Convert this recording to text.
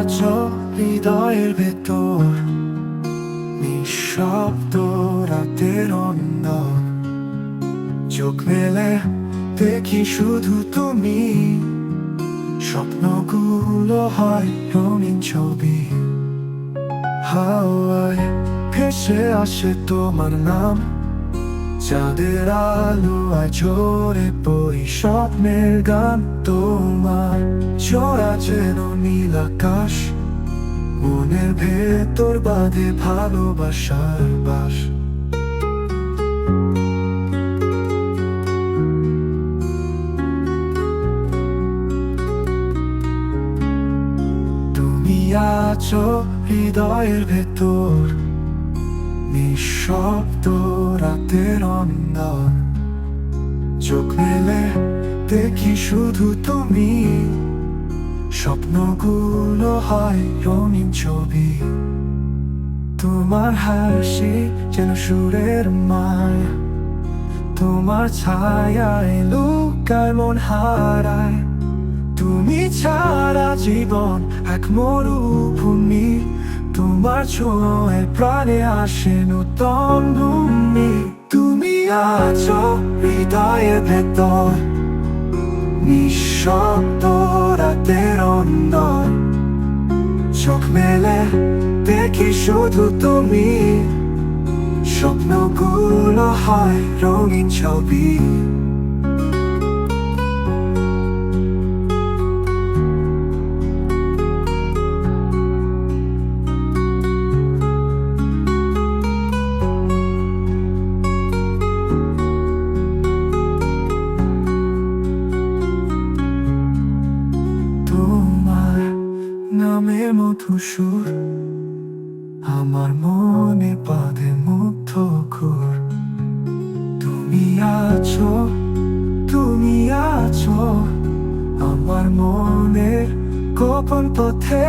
আছো হৃদয়ের ভেতর, নিঃশব্দ রাতের অন্দর চোখ মেলে দেখি শুধু তুমি, স্বপ্নগুলো হয় রঙিন ছবি। হাওয়ায় ভেসে আসে তোমার নাম। চাঁদের আলো আয় ঝরে পড়ি স্বপ্নের গান তোমার। চোরা যেন নীল আকাশ, মনের ভেতর বাঁধে ভালোবাসার বাস। তুমি আছো হৃদয়ের ভেতর নিঃশব্দ রাতের অন্দর চোখ মেলে দেখি শুধু তুমি। স্বপ্নগুলো হয় রঙিন ছবি। তোমার হাসি যেন সুরের মায়া। তোমার ছায়ায় লুকায় মন হারায়। তুমি ছাড়া জীবন এক মরুভূমি। তোমার ছোঁয়ায় প্রাণে আসে নূতন ভূমি। তুমি আছো হৃদয়ের ভেতর, নিঃশব্দ রাতের অন্দর। চোখ মেলে দেখি শুধু তুমি। স্বপ্নগুলো হয় রঙিন ছবি। নামে মধুসুর আমার মনে বাঁধে মুগ্ধ খুর তুমি আছো তুমি আছো আমার মনের গোপন পথে।